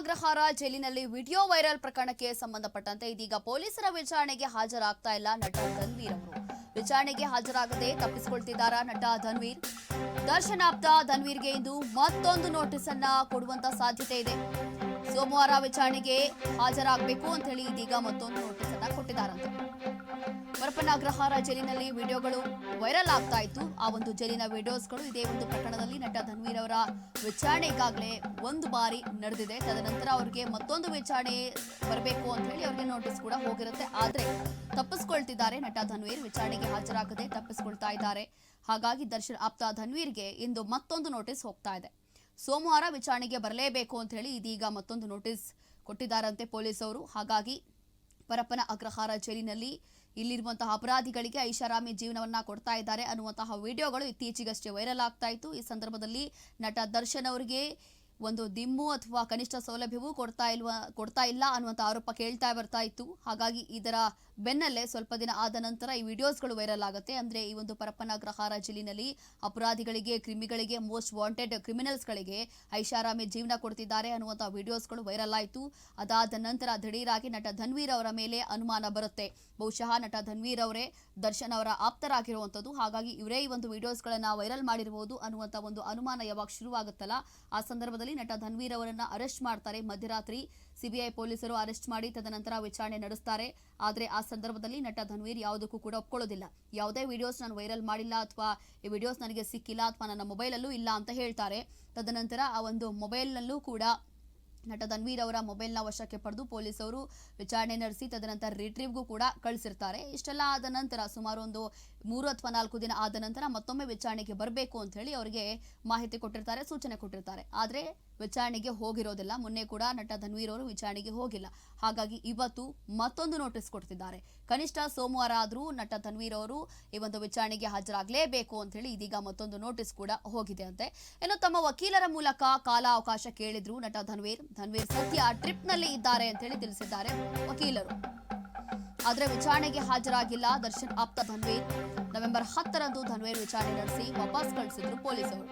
ಅಗ್ರಹಾರ, ಜೈಲಿನಲ್ಲಿ video viral ಪ್ರಕರಣಕ್ಕೆ ಸಂಬಂಧಪಟ್ಟಂತೆ ಇದೀಗ ಪೊಲೀಸರ ವಿಚಾರಣೆಗೆ ಹಾಜರಾಗ್ತಾ ಇಲ್ಲ ನಟ ಧನ್ವೀರ್ ಅವರು. ವಿಚಾರಣೆಗೆ ಹಾಜರಾಗದೆ ತಪ್ಪಿಸಿಕೊಳ್ತಿದ್ದಾರಾ ನಟ ಧನ್ವೀರ್? ದರ್ಶನಾಪ್ತ ಧನ್ವೀರ್ಗೆ ಇಂದು ಮತ್ತೊಂದು ನೋಟಿಸ್ ಅನ್ನ ಕೊಡುವಂತ ಸಾಧ್ಯತೆ ಇದೆ. ಸೋಮವಾರ ವಿಚಾರಣೆಗೆ ಹಾಜರಾಗಬೇಕು ಅಂತ ಹೇಳಿ ಇದೀಗ ಮತ್ತೊಂದು ನೋಟಿಸ್ ಅನ್ನ ಕೊಟ್ಟಿದ್ದಾರಂತೆ. ಪರಪನ ಅಗ್ರಹಾರ ಜೈಲಿನಲ್ಲಿ ವಿಡಿಯೋಗಳು ವೈರಲ್ ಆಗ್ತಾ ಇತ್ತು. ಆ ಒಂದು ಜೈಲಿನ ವಿಡಿಯೋಸ್ಗಳು ಇದೇ ಒಂದು ಪ್ರಕರಣದಲ್ಲಿ ನಟ ಧನ್ವೀರ್ ಅವರ ವಿಚಾರಣೆ ಈಗಾಗಲೇ ಒಂದು ಬಾರಿ ನಡೆದಿದೆ. ತದನಂತರ ಅವರಿಗೆ ಮತ್ತೊಂದು ವಿಚಾರಣೆ ಬರಬೇಕು ಅಂತ ಹೇಳಿ ಅವರಿಗೆ ನೋಟಿಸ್ ಕೂಡ ಹೋಗಿರುತ್ತೆ. ಆದ್ರೆ ತಪ್ಪಿಸ್ಕೊಳ್ತಿದ್ದಾರೆ ನಟ ಧನ್ವೀರ್. ವಿಚಾರಣೆಗೆ ಹಾಜರಾಗದೆ ತಪ್ಪಿಸ್ಕೊಳ್ತಾ ಇದ್ದಾರೆ. ಹಾಗಾಗಿ ದರ್ಶನ್ ಆಪ್ತ ಧನ್ವೀರ್ಗೆ ಇಂದು ಮತ್ತೊಂದು ನೋಟಿಸ್ ಹೋಗ್ತಾ ಇದೆ. ಸೋಮವಾರ ವಿಚಾರಣೆಗೆ ಬರಲೇಬೇಕು ಅಂತ ಹೇಳಿ ಇದೀಗ ಮತ್ತೊಂದು ನೋಟಿಸ್ ಕೊಟ್ಟಿದ್ದಾರಂತೆ ಪೊಲೀಸರು ಹಾಗಾಗಿ ಪರಪ್ಪನ ಅಗ್ರಹಾರ ಜೈಲಿನಲ್ಲಿ ಇಲ್ಲಿರುವಂತಹ ಅಪರಾಧಿಗಳಿಗೆ ಐಷಾರಾಮಿ ಜೀವನವನ್ನ ಕೊಡ್ತಾ ಇದ್ದಾರೆ ಅನ್ನುವಂತಹ ವಿಡಿಯೋಗಳು ಇತ್ತೀಚೆಗಷ್ಟೇ ವೈರಲ್ ಆಗ್ತಾ ಇತ್ತು. ಈ ಸಂದರ್ಭದಲ್ಲಿ ನಟ ದರ್ಶನ್ ಅವರಿಗೆ ಒಂದು ದಿಮ್ಮು ಅಥವಾ ಕನಿಷ್ಠ ಸೌಲಭ್ಯವೂ ಕೊಡ್ತಾ ಇಲ್ವ, ಕೊಡ್ತಾ ಇಲ್ಲ ಅನ್ನುವಂಥ ಆರೋಪ ಕೇಳ್ತಾ ಬರ್ತಾ ಇತ್ತು. ಹಾಗಾಗಿ ಇದರ ಬೆನ್ನಲ್ಲೇ ಸ್ವಲ್ಪ ದಿನ ಆದ ನಂತರ ಈ ವಿಡಿಯೋಸ್ಗಳು ವೈರಲ್ ಆಗುತ್ತೆ. ಅಂದ್ರೆ ಈ ಒಂದು ಪರಪ್ಪನ ಗ್ರಹಾರ ಜಿಲ್ಲಿನಲ್ಲಿ ಅಪರಾಧಿಗಳಿಗೆ, ಕ್ರಿಮಿಗಳಿಗೆ, ಮೋಸ್ಟ್ ವಾಂಟೆಡ್ ಕ್ರಿಮಿನಲ್ಸ್ಗಳಿಗೆ ಐಷಾರಾಮಿ ಜೀವನ ಕೊಡ್ತಿದ್ದಾರೆ ಅನ್ನುವಂಥ ವಿಡಿಯೋಸ್ಗಳು ವೈರಲ್ ಆಯಿತು. ಅದಾದ ನಂತರ ದಿಢೀರಾಗಿ ನಟ ಧನ್ವೀರ್ ಅವರ ಮೇಲೆ ಅನುಮಾನ ಬರುತ್ತೆ. ಬಹುಶಃ ನಟ ಧನ್ವೀರ್ ಅವರೇ ದರ್ಶನ್ ಅವರ ಆಪ್ತರಾಗಿರುವಂಥದ್ದು. ಹಾಗಾಗಿ ಇವರೇ ಈ ಒಂದು ವಿಡಿಯೋಸ್ಗಳನ್ನು ವೈರಲ್ ಮಾಡಿರಬಹುದು ಅನ್ನುವಂಥ ಒಂದು ಅನುಮಾನ ಯಾವಾಗ ಶುರುವಾಗುತ್ತಲ್ಲ, ಆ ಸಂದರ್ಭದಲ್ಲಿ ನಟ ಧನ್ವೀರ್ ಅವರನ್ನ ಅರೆಸ್ಟ್ ಮಾಡ್ತಾರೆ. ಮಧ್ಯರಾತ್ರಿ ಸಿಬಿಐ ಪೊಲೀಸರು ಅರೆಸ್ಟ್ ಮಾಡಿ ತದನಂತರ ವಿಚಾರಣೆ ನಡೆಸ್ತಾರೆ. ಆದರೆ ಆ ಸಂದರ್ಭದಲ್ಲಿ ನಟ ಧನ್ವೀರ್ ಯಾವುದಕ್ಕೂ ಕೂಡ ಒಪ್ಕೊಳ್ಳೋದಿಲ್ಲ. ಯಾವುದೇ ವಿಡಿಯೋಸ್ ನಾನು ವೈರಲ್ ಮಾಡಿಲ್ಲ ಅಥವಾ ಈ ವಿಡಿಯೋಸ್ ನನಗೆ ಸಿಕ್ಕಿಲ್ಲ ಅಥವಾ ನನ್ನ ಮೊಬೈಲಲ್ಲೂ ಇಲ್ಲ ಅಂತ ಹೇಳ್ತಾರೆ. ತದನಂತರ ಆ ಒಂದು ಮೊಬೈಲ್ನಲ್ಲೂ ಕೂಡ ನಟ ಧನ್ವೀರ್ ಅವರ ಮೊಬೈಲ್ನ ವಶಕ್ಕೆ ಪಡೆದು ಪೊಲೀಸರು ವಿಚಾರಣೆ ನಡೆಸಿ, ತದನಂತರ ರಿಟ್ರೀವ್ಗೂ ಕೂಡ ಕಳಿಸಿರ್ತಾರೆ. ಇಷ್ಟೆಲ್ಲ ಆದ ನಂತರ ಸುಮಾರು ಒಂದು ಮೂರು ಅಥವಾ ನಾಲ್ಕು ದಿನ ಆದ ನಂತರ ಮತ್ತೊಮ್ಮೆ ವಿಚಾರಣೆಗೆ ಬರಬೇಕು ಅಂತ ಹೇಳಿ ಅವರಿಗೆ ಮಾಹಿತಿ ಕೊಟ್ಟಿರ್ತಾರೆ, ಸೂಚನೆ ಕೊಟ್ಟಿರ್ತಾರೆ. ಆದರೆ ವಿಚಾರಣೆಗೆ ಹೋಗಿರೋದಿಲ್ಲ. ಮೊನ್ನೆ ಕೂಡ ನಟ ಧನ್ವೀರ್ ಅವರು ವಿಚಾರಣೆಗೆ ಹೋಗಿಲ್ಲ. ಹಾಗಾಗಿ ಇವತ್ತು ಮತ್ತೊಂದು ನೋಟಿಸ್ ಕೊಡ್ತಿದ್ದಾರೆ. ಕನಿಷ್ಠ ಸೋಮವಾರ ಆದರೂ ನಟ ಧನ್ವೀರ್ ಅವರು ಈ ಒಂದು ವಿಚಾರಣೆಗೆ ಹಾಜರಾಗಲೇಬೇಕು ಅಂತ ಹೇಳಿ ಇದೀಗ ಮತ್ತೊಂದು ನೋಟಿಸ್ ಕೂಡ ಹೋಗಿದೆ ಅಂತೆ. ಇನ್ನು ತಮ್ಮ ವಕೀಲರ ಮೂಲಕ ಕಾಲ ಅವಕಾಶ ಕೇಳಿದ್ರು ನಟ ಧನ್ವೀರ್. ಧನ್ವೀರ್ ಸತ್ಯ ಟ್ರಿಪ್ನಲ್ಲಿ ಇದ್ದಾರೆ ಅಂತ ಹೇಳಿ ತಿಳಿಸಿದ್ದಾರೆ ವಕೀಲರು. ಆದ್ರೆ ವಿಚಾರಣೆಗೆ ಹಾಜರಾಗಿಲ್ಲ ದರ್ಶನ್ ಆಪ್ತ ಧನ್ವೀರ್. ನವೆಂಬರ್ ಹತ್ತರಂದು ಧನ್ವೀರ್ ವಿಚಾರಣೆ ನಡೆಸಿ ವಾಪಸ್ ಕಳಿಸಿದ್ರು ಪೊಲೀಸರು.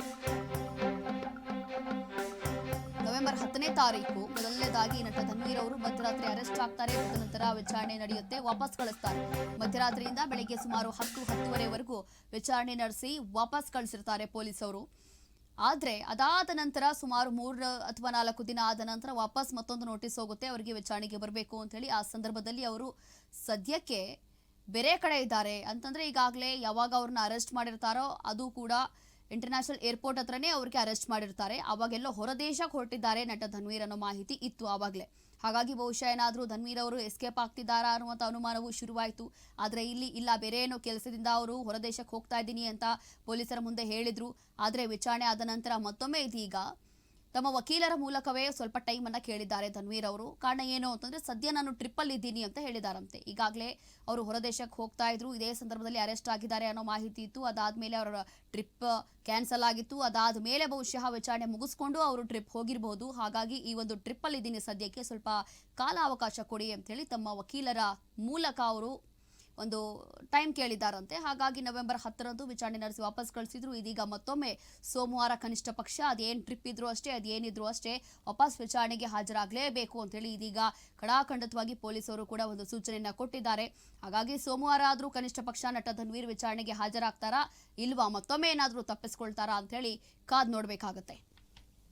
ನವೆಂಬರ್ ಹತ್ತನೇ ತಾರೀಕು ಮೊದಲನೇದಾಗಿ ನಟ ಧನ್ವೀರ್ ಅವರು ಮಧ್ಯರಾತ್ರಿ ಅರೆಸ್ಟ್ ಆಗ್ತಾರೆ. ನಂತರ ವಿಚಾರಣೆ ನಡೆಯುತ್ತೆ, ವಾಪಸ್ ಕಳಿಸ್ತಾರೆ. ಮಧ್ಯರಾತ್ರಿಯಿಂದ ಬೆಳಗ್ಗೆ ಸುಮಾರು ಹತ್ತು ಹತ್ತುವರೆವರೆಗೂ ವಿಚಾರಣೆ ನಡೆಸಿ ವಾಪಸ್ ಕಳಿಸಿರ್ತಾರೆ ಪೊಲೀಸರು. ಆದ್ರೆ ಅದಾದ ನಂತರ ಸುಮಾರು ಮೂರು ಅಥವಾ ನಾಲ್ಕು ದಿನ ಆದ ನಂತರ ವಾಪಸ್ ಮತ್ತೊಂದು ನೋಟಿಸ್ ಹೋಗುತ್ತೆ, ಅವರಿಗೆ ವಿಚಾರಣೆಗೆ ಬರಬೇಕು ಅಂತ ಹೇಳಿ ಆ ಸಂದರ್ಭದಲ್ಲಿ ಅವರು ಸದ್ಯಕ್ಕೆ ಬೇರೆ ಕಡೆ ಇದ್ದಾರೆ. ಅಂತಂದ್ರೆ ಈಗಾಗಲೇ ಯಾವಾಗ ಅವ್ರನ್ನ ಅರೆಸ್ಟ್ ಮಾಡಿರ್ತಾರೋ ಅದು ಕೂಡ ಇಂಟರ್ನ್ಯಾಷನಲ್ ಏರ್ಪೋರ್ಟ್ ಹತ್ರನೇ ಅವ್ರಿಗೆ ಅರೆಸ್ಟ್ ಮಾಡಿರ್ತಾರೆ. ಅವಾಗೆಲ್ಲೋ ಹೊರದೇಶಕ್ಕೆ ಹೊರಟಿದ್ದಾರೆ ನಟ ಧನ್ವೀರ್ ಅನ್ನೋ ಮಾಹಿತಿ ಇತ್ತು ಆವಾಗಲೇ. ಹಾಗಾಗಿ ಬಹುಶಃ ಏನಾದರೂ ಧನ್ವೀರ್ ಅವರು ಎಸ್ಕೇಪ್ ಆಗ್ತಿದ್ದಾರಾ ಅನ್ನುವಂಥ ಅನುಮಾನವು ಶುರುವಾಯಿತು. ಆದರೆ ಇಲ್ಲಿ ಇಲ್ಲ, ಬೇರೆ ಏನೋ ಕೆಲಸದಿಂದ ಅವರು ಹೊರದೇಶಕ್ಕೆ ಹೋಗ್ತಾ ಇದ್ದೀನಿ ಅಂತ ಪೊಲೀಸರ ಮುಂದೆ ಹೇಳಿದರು. ಆದರೆ ವಿಚಾರಣೆ ಆದ ನಂತರ ಮತ್ತೊಮ್ಮೆ ಇದೀಗ ತಮ್ಮ ವಕೀಲರ ಮೂಲಕವೇ ಸ್ವಲ್ಪ ಟೈಮ್ ಅನ್ನ ಕೇಳಿದ್ದಾರೆ ತನ್ವೀರ್ ಅವರು. ಕಾರಣ ಏನು ಅಂತಂದ್ರೆ, ಸದ್ಯ ನಾನು ಟ್ರಿಪ್ಪಲ್ಲಿ ಇದ್ದೀನಿ ಅಂತ ಹೇಳಿದಾರಂತೆ. ಈಗಾಗಲೇ ಅವರು ಹೊರದೇಶಕ್ಕೆ ಹೋಗ್ತಾ ಇದ್ರು. ಇದೇ ಸಂದರ್ಭದಲ್ಲಿ ಅರೆಸ್ಟ್ ಆಗಿದ್ದಾರೆ ಅನ್ನೋ ಮಾಹಿತಿ ಇತ್ತು. ಅದಾದ್ಮೇಲೆ ಅವರ ಟ್ರಿಪ್ ಕ್ಯಾನ್ಸಲ್ ಆಗಿತ್ತು. ಅದಾದ ಮೇಲೆ ಬಹುಶಃ ವಿಚಾರಣೆ ಮುಗಿಸ್ಕೊಂಡು ಅವರು ಟ್ರಿಪ್ ಹೋಗಿರಬಹುದು ಹಾಗಾಗಿ ಈ ಒಂದು ಟ್ರಿಪ್ಪಲ್ಲಿ ಇದ್ದೀನಿ ಸದ್ಯಕ್ಕೆ. ಸ್ವಲ್ಪ ಕಾಲಾವಕಾಶ ಕೊಡಿ ಅಂತ ಹೇಳಿ ತಮ್ಮ ವಕೀಲರ ಮೂಲಕ ಅವರು ಒಂದು ಟೈಮ್ ಕೇಳಿದ್ದಾರಂತೆ. ಹಾಗಾಗಿ ನವೆಂಬರ್ ಹತ್ತರಂದು ವಿಚಾರಣೆ ನಡೆಸಿ ವಾಪಸ್ ಕಳಿಸಿದ್ರು. ಇದೀಗ ಮತ್ತೊಮ್ಮೆ ಸೋಮವಾರ ಕನಿಷ್ಠ ಪಕ್ಷ ಅದೇನು ಟ್ರಿಪ್ ಇದ್ರು ಅಷ್ಟೇ, ಅದೇನಿದ್ರು ಅಷ್ಟೇ ವಾಪಸ್ ವಿಚಾರಣೆಗೆ ಹಾಜರಾಗಲೇಬೇಕು ಅಂತೇಳಿ ಇದೀಗ ಕಡಾಖಂಡಿತವಾಗಿ ಪೊಲೀಸರು ಕೂಡ ಒಂದು ಸೂಚನೆಯನ್ನ ಕೊಟ್ಟಿದ್ದಾರೆ. ಹಾಗಾಗಿ ಸೋಮವಾರ ಆದರೂ ಕನಿಷ್ಠ ಪಕ್ಷ ನಟ ಧನ್ವೀರ್ ವಿಚಾರಣೆಗೆ ಹಾಜರಾಗ್ತಾರಾ, ಇಲ್ವಾ ಮತ್ತೊಮ್ಮೆ ಏನಾದರೂ ತಪ್ಪಿಸ್ಕೊಳ್ತಾರಾ ಅಂತ ಹೇಳಿ ಕಾದ್ ನೋಡ್ಬೇಕಾಗತ್ತೆ.